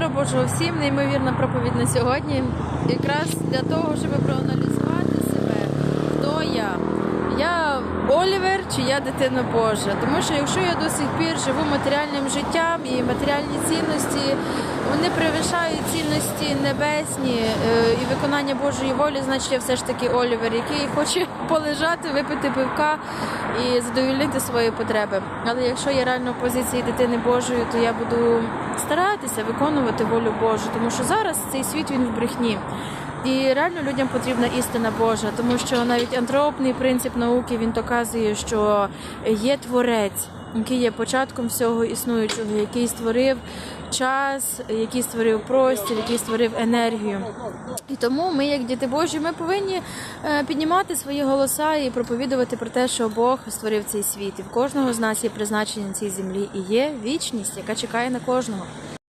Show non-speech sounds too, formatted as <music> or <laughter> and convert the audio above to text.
Миру Божого всім, неймовірна проповідь на сьогодні. Якраз для того, щоб проаналізувати себе, хто я. Я Олівер чи я дитина Божа. Тому що якщо я до сих пір живу матеріальним життям і матеріальні цінності, вони перевищають цінності небесні е, і виконання Божої волі, значить я все ж таки Олівер, який хоче <laughs> полежати, випити пивка і задовольнити свої потреби. Але якщо я реально в позиції дитини Божої, то я буду старатися виконувати волю Божу, тому що зараз цей світ він в брехні. І реально людям потрібна істина Божа, тому що навіть антропний принцип науки він доказує, що є творець, який є початком всього існуючого, який створив час, який створив простір, який створив енергію. І тому ми, як діти Божі, ми повинні е, піднімати свої голоса і проповідувати про те, що Бог створив цей світ. І в кожного з нас є призначення на цій землі і є вічність, яка чекає на кожного.